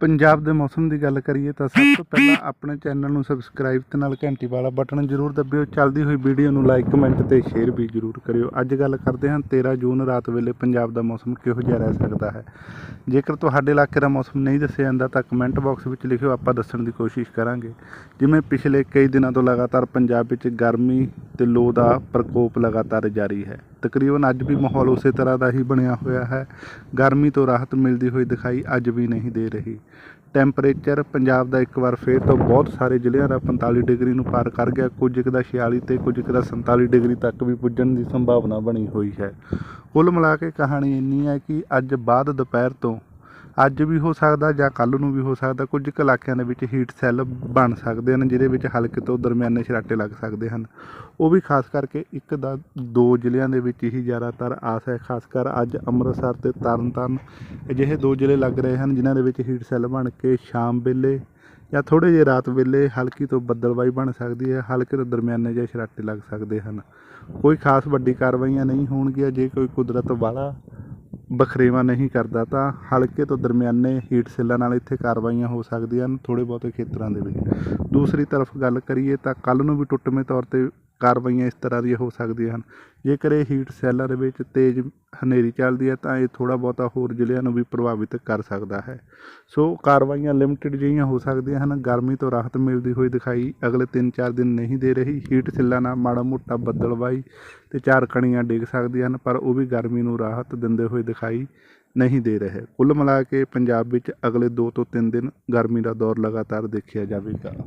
ਪੰਜਾਬ ਦੇ ਮੌਸਮ ਦੀ ਗੱਲ ਕਰੀਏ ਤਾਂ ਸਭ ਤੋਂ ਪਹਿਲਾਂ ਆਪਣੇ ਚੈਨਲ ਨੂੰ ਸਬਸਕ੍ਰਾਈਬ ਤੇ ਨਾਲ ਘੰਟੀ ਵਾਲਾ ਬਟਨ ਜ਼ਰੂਰ ਦਬਿਓ। ਚੱਲਦੀ ਹੋਈ ਵੀਡੀਓ ਨੂੰ ਲਾਈਕ ਕਮੈਂਟ ਤੇ ਸ਼ੇਅਰ ਵੀ ਜ਼ਰੂਰ ਕਰਿਓ। ਅੱਜ ਗੱਲ ਕਰਦੇ ਹਾਂ 13 ਜੂਨ ਰਾਤ ਵੇਲੇ ਪੰਜਾਬ ਦਾ ਮੌਸਮ ਕਿਹੋ ਜਿਹਾ ਰਹਿ ਸਕਦਾ ਹੈ। ਜੇਕਰ ਤੁਹਾਡੇ ਇਲਾਕੇ ਦਾ ਮੌਸਮ ਨਹੀਂ ਦੱਸਿਆ ਜਾਂਦਾ ਤਾਂ ਕਮੈਂਟ ਬਾਕਸ ਵਿੱਚ ਲਿਖਿਓ, ਆਪਾਂ ਦੱਸਣ ਦੀ ਕੋਸ਼ਿਸ਼ ਕਰਾਂਗੇ। ਜਿਵੇਂ ਪਿਛਲੇ ਕਈ ਦਿਨਾਂ ਤੋਂ ਲਗਾਤਾਰ ਪੰਜਾਬ ਵਿੱਚ ਗਰਮੀ ਤੇ ਲੋ ਦਾ ਪ੍ਰਕੋਪ ਲਗਾਤਾਰ ਜਾਰੀ ਹੈ। ਤਕਰੀਬਨ ਅੱਜ ਵੀ ਮਾਹੌਲ ਉਸੇ ਤਰ੍ਹਾਂ ਦਾ ਹੀ ਬਣਿਆ ਹੋਇਆ ਹੈ। ਗਰਮੀ ਤੋਂ ਰਾਹਤ ਮਿਲਦੀ ਹੋਈ ਦਿਖਾਈ ਅੱਜ ਵੀ ਨਹੀਂ ਦੇ ਰਹੀ। ਟੈਂਪਰੇਚਰ ਪੰਜਾਬ ਦਾ ਇੱਕ ਵਾਰ ਫੇਰ ਤੋਂ ਬਹੁਤ ਸਾਰੇ ਜ਼ਿਲ੍ਹਿਆਂ ਦਾ 45 ਡਿਗਰੀ ਨੂੰ ਪਾਰ ਕਰ ਗਿਆ। ਕੁਝ ਕੁ ਦਾ 46 ਤੇ ਕੁਝ ਕੁ ਦਾ 47 ਡਿਗਰੀ ਤੱਕ ਵੀ ਪੁੱਜਣ ਦੀ ਸੰਭਾਵਨਾ ਬਣੀ ਹੋਈ ਹੈ। ਕੁੱਲ ਮਿਲਾ ਕੇ ਕਹਾਣੀ ਇੰਨੀ ਹੈ ਕਿ ਅੱਜ ਬਾਅਦ ਦੁਪਹਿਰ ਤੋਂ ਅੱਜ ਵੀ ਹੋ ਸਕਦਾ ਜਾਂ ਕੱਲ ਨੂੰ ਵੀ ਹੋ ਸਕਦਾ, ਕੁਝ ਕੁ ਇਲਾਕਿਆਂ ਦੇ ਵਿੱਚ ਹੀਟ ਸੈੱਲ ਬਣ ਸਕਦੇ ਹਨ, ਜਿਹਦੇ ਵਿੱਚ ਹਲਕੇ ਤੋਂ ਦਰਮਿਆਨੇ ਸ਼ਰਾਟੇ ਲੱਗ ਸਕਦੇ ਹਨ। ਉਹ ਵੀ ਖਾਸ ਕਰਕੇ ਇੱਕ ਦਾ ਦੋ ਜ਼ਿਲ੍ਹਿਆਂ ਦੇ ਵਿੱਚ ਹੀ ਜ਼ਿਆਦਾਤਰ ਆਸ ਹੈ, ਖਾਸ ਕਰ ਅੱਜ ਅੰਮ੍ਰਿਤਸਰ ਤੇ ਤਰਨਤਾਰਨ। ਅਜਿਹੇ ਦੋ ਜ਼ਿਲ੍ਹੇ ਲੱਗ ਰਹੇ ਹਨ, ਜਿਨ੍ਹਾਂ ਦੇ ਵਿੱਚ ਹੀਟ ਸੈੱਲ ਬਣ ਕੇ ਸ਼ਾਮ ਵੇਲੇ ਜਾਂ ਥੋੜੇ ਜਿਹੇ ਰਾਤ ਵੇਲੇ ਹਲਕੀ ਤੋਂ ਬੱਦਲਵਾਈ ਬਣ ਸਕਦੀ ਹੈ, ਹਲਕੇ ਤੋਂ ਦਰਮਿਆਨੇ ਜਿਹੇ ਸ਼ਰਾਟੇ ਲੱਗ ਸਕਦੇ ਹਨ। ਕੋਈ ਖਾਸ ਵੱਡੀ ਕਾਰਵਾਈਆਂ ਨਹੀਂ ਹੋਣਗੀਆਂ, ਜੇ ਕੋਈ ਕੁਦਰਤ ਵਾਲਾ ਬਖਰੇਵਾ ਨਹੀਂ ਕਰਦਾ, ਤਾਂ ਹਲਕੇ ਤੋਂ ਦਰਮਿਆਨੇ ਹੀਟ ਸੈੱਲਾਂ ਨਾਲ ਇੱਥੇ ਕਾਰਵਾਈਆਂ ਹੋ ਸਕਦੀਆਂ ਹਨ ਥੋੜੇ ਬਹੁਤੇ ਖੇਤਰਾਂ ਦੇ ਵਿੱਚ। ਦੂਸਰੀ ਤਰਫ ਗੱਲ ਕਰੀਏ ਤਾਂ ਕੱਲ ਨੂੰ ਵੀ ਟੁੱਟਵੇਂ ਤੌਰ ਤੇ ਕਾਰਵਾਈਆਂ ਇਸ ਤਰ੍ਹਾਂ ਦੀਆਂ ਹੋ ਸਕਦੀਆਂ ਹਨ। ਜੇਕਰ ਇਹ ਹੀਟ ਸੈੱਲਾਂ ਦੇ ਵਿੱਚ ਤੇਜ਼ ਹਨੇਰੀ ਚੱਲਦੀ ਹੈ, ਤਾਂ ਇਹ ਥੋੜਾ ਬਹੁਤਾ ਹੋਰ ਜ਼ਿਲ੍ਹਿਆਂ ਨੂੰ ਵੀ ਪ੍ਰਭਾਵਿਤ ਕਰ ਸਕਦਾ ਹੈ। ਸੋ ਕਾਰਵਾਈਆਂ ਲਿਮਟਿਡ ਜਿਹੀਆਂ ਹੋ ਸਕਦੀਆਂ ਹਨ। ਗਰਮੀ ਤੋਂ ਰਾਹਤ ਮਿਲਦੀ ਹੋਈ ਦਿਖਾਈ, ਅਗਲੇ 3-4 ਦਿਨ ਨਹੀਂ ਦੇ ਰਹੀ। ਹੀਟ ਸੈੱਲਾਂ ਨਾਲ ਮਾੜਾ ਮੋਟਾ ਬੱਦਲਵਾਈ ਤੇ ਚਾਰ ਕਣੀਆਂ ਡਿੱਗ ਸਕਦੀਆਂ ਹਨ, ਪਰ ਉਹ ਵੀ ਗਰਮੀ ਨੂੰ ਰਾਹਤ ਦਿੰਦੇ ਹੋਏ ਦਿਖਾਈ ਨਹੀਂ ਦੇ ਰਹੇ। ਕੁੱਲ ਮਿਲਾ ਕੇ ਪੰਜਾਬ ਵਿੱਚ ਅਗਲੇ 2 ਤੋਂ 3 ਦਿਨ ਗਰਮੀ ਦਾ ਦੌਰ ਲਗਾਤਾਰ ਦੇਖਿਆ ਜਾਵੇਗਾ।